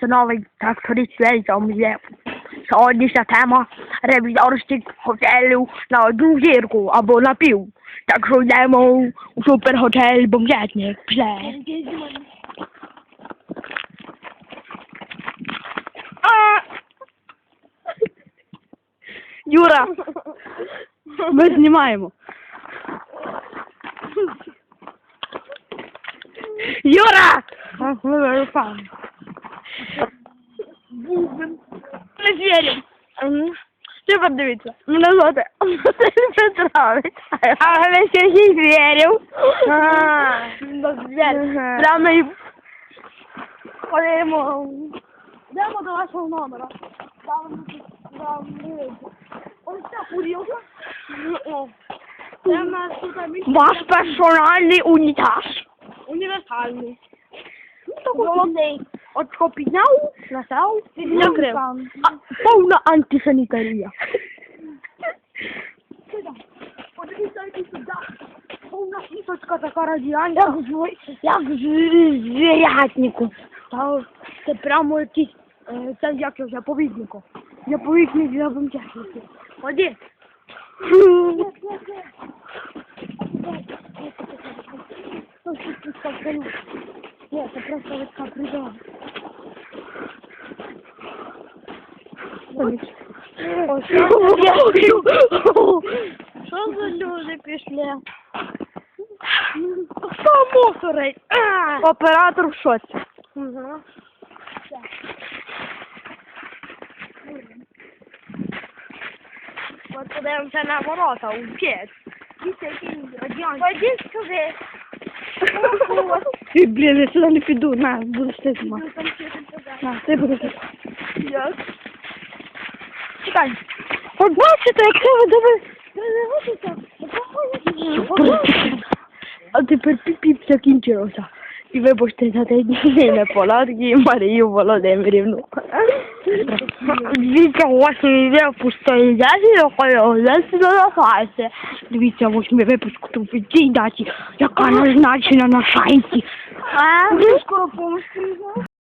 Це новий тракторист Вельза музею. Сьогоднішня тема ревізорських готелів на одну зірку або на пів. Так що йдемо у суперготель бомжетник. Юра, ми знімаємо. Юра! Не вірю. Ти подивіться. Мене звати Петрович. А ви Сергій вірив. Прямо і ходимо. Йдемо до вашого номера. Там, там, ось ця курілка. Це в нас тут місце. Ваш персональний унітаз. Універсальний. Золотий. Повна антисанітарія. Подивіться, який сюди. Повна радіальна. Як як звірятнику. Та це прямо якийсь, е, це як його заповіднику. Заповідник для бомчасників. Ж? Ні, це просто легка призова. Що за люди пішли? Хто мусорить? Оператор в шоці. От подивимося на ворота, у п'ять. Пойди сюди. Ти, блін, я сюди не піду. На, буду ти знімати. На, ти будеш. Як? Чекай. От бачите, якщо ви диви... А тепер піп закінчилося. І вибачте за те дні неполадки Марію Володимирівну. Дивіться, ось іде пустої дяді, якої оглянці на Дивіться, ось ми випуск тут в цій даті, яка назначена на сайті. А? Скоро помощь